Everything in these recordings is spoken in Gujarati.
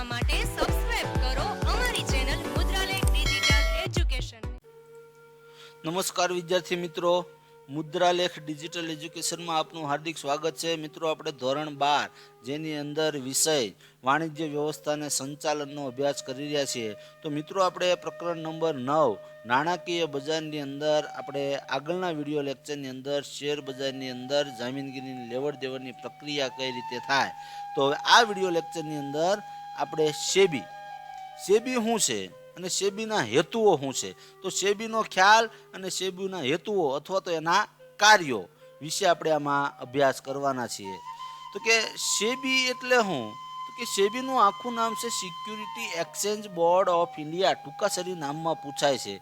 જોવા માટે સબસ્ક્રાઇબ કરો અમારી ચેનલ મુદ્રાલેખ ડિજિટલ એજ્યુકેશન નમસ્કાર વિદ્યાર્થી મિત્રો. મુદ્રાલેખ ડિજિટલ એજ્યુકેશનમાં આપનું હાર્દિક સ્વાગત છે. મિત્રો, આપણે ધોરણ બાર, જેની અંદર વિષય વાણિજ્ય વ્યવસ્થાને સંચાલનનો અભ્યાસ કરી રહ્યા છીએ. તો મિત્રો, આપણે પ્રકરણ નંબર નવ, નાણાકીય બજારની અંદર આપણે આગળના વીડિયો લેક્ચરની અંદર શેર બજારની અંદર જામીનગીરીની લેવડ દેવડની પ્રક્રિયા કઈ રીતે થાય? તો હવે આ વીડિયો લેક્ચરની અંદર આપણે સેબી. સેબી શું છે? અને સેબીના હેતુઓ શું છે? તો સેબીનો ખ્યાલ અને સેબીના હેતુઓ અથવા તો એના કાર્યો વિશે આપણે આમાં અભ્યાસ કરવાના છીએ. તો કે સેબી એટલે શું? તો કે સેબીનું આખું નામ છે security exchange board of India, ટૂંકાસરી નામમાં પૂછાય છે.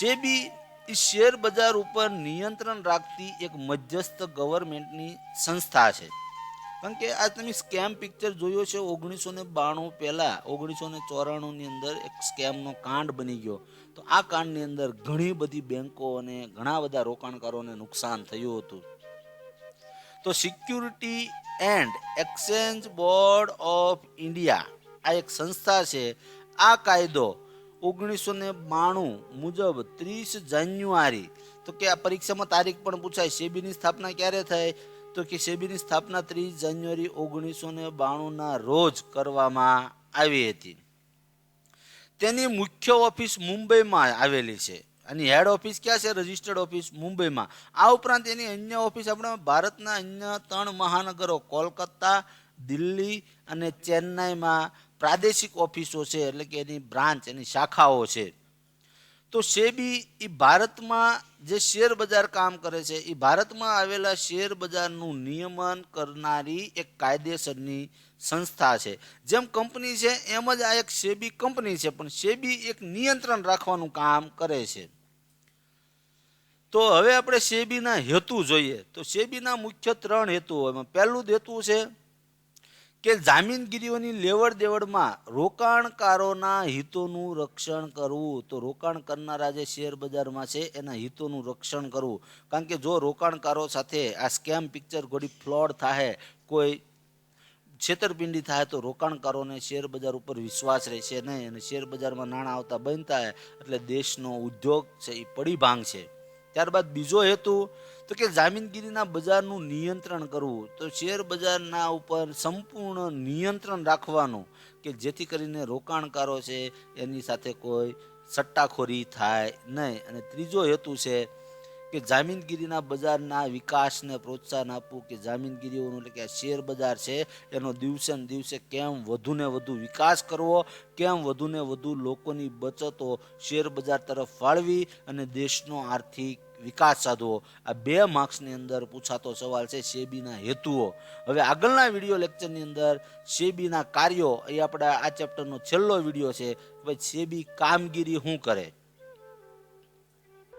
સેબી એ શેર બજાર ઉપર નિયંત્રણ રાખતી એક મધ્યસ્થ ગવર્મેન્ટની સંસ્થા છે. કારણ કે આ તમે સ્કેમ પિક્ચર જોયો છે, ઓગણીસો ને બાણું પહેલાં, ઓગણીસો ને ચોરાણુંની અંદર એક સ્કેમનો કાંડ બની ગયો. તો આ કાંડની અંદર ઘણી બધી બેન્કો અને ઘણા બધા રોકાણકારોને નુકસાન થયું હતું. તો security and exchange board of India આ એક સંસ્થા છે. આ કાયદો ઓગણીસો ને બાણું મુજબ ત્રીસ જાન્યુઆરી, તો કે આ પરીક્ષામાં તારીખ પણ પૂછાય, સેબીની સ્થાપના ક્યારે થઈ? તો કે સેબીની સ્થાપના ત્રીસ જાન્યુઆરી ઓગણીસો ને બાણુંના રોજ કરવામાં આવી હતી. તેની મુખ્ય ઓફિસ મુંબઈમાં આવેલી છે અને હેડ ઓફિસ ક્યાં છે? રજિસ્ટર્ડ ઓફિસ મુંબઈમાં. આ ઉપરાંત એની અન્ય ઓફિસ આપણે ભારતના અન્ય ત્રણ મહાનગરો કોલકાતા, દિલ્હી અને ચેન્નાઈમાં પ્રાદેશિક ઓફિસો છે, એટલે કે એની બ્રાન્ચ, એની શાખાઓ છે. તો સેબી એ ભારતમાં જે શેર બજાર કામ કરે છે એ ભારતમાં આવેલા શેર બજારનું નિયમન કરનારી એક કાયદેસરની સંસ્થા છે. જેમ કંપની છે, એમ જ આ એક સેબી કંપની છે, પણ સેબી એક નિયંત્રણ રાખવાનું કામ કરે છે. તો હવે આપણે સેબીના હેતુ જોઈએ. તો સેબીના મુખ્ય ત્રણ હેતુ એમાં. પહેલું જ હેતુ છે કે જામીનગીરીઓની લેવડ દેવડમાં રોકાણકારોના હિતોનું રક્ષણ કરવું, તો રોકાણ કરનારા જે શેર બજારમાં છે એના હિતોનું રક્ષણ કરવું. કારણ કે જો રોકાણકારો સાથે આ સ્કેમ પિક્ચર ઘોડી ફ્લોડ થાય કોઈ છેતરપિંડી થાય તો રોકાણકારોને શેરબજાર ઉપર વિશ્વાસ રહેશે નહીં અને શેર બજારમાં નાણાં આવતા બંધ થાય એટલે દેશનો ઉદ્યોગ છે એ પડી ભાંગશે ત્યારબાદ બીજો હેતુ, તો કે જામીનગીરીના બજારનું નિયંત્રણ કરવું. તો શેર બજારના ઉપર સંપૂર્ણ નિયંત્રણ રાખવાનું, કે જેથી કરીને રોકાણકારો છે, એની સાથે કોઈ સટ્ટાખોરી થાય નહીં. અને ત્રીજો હેતુ છે કે જામીનગીરીના બજારના વિકાસને પ્રોત્સાહન આપવું, કે જામીનગીરીઓનું એટલે કે શેર બજાર છે, એનો દિવસે ને દિવસે કેમ વધુને વધુ વિકાસ કરવો, કેમ વધુને વધુ લોકોની બચતો શેર બજાર તરફ વાળવી અને દેશનો આર્થિક વિકાસ સાધવો? આ બે માર્ક્સની અંદર પૂછાતો સવાલ છે સેબીના હેતુઓ. હવે આગળના વીડિયો લેક્ચરની અંદર સેબીના કાર્યો, એ આપણા આ ચેપ્ટરનો છેલ્લો વીડિયો છે ભાઈ સેબી કામગીરી શું કરે?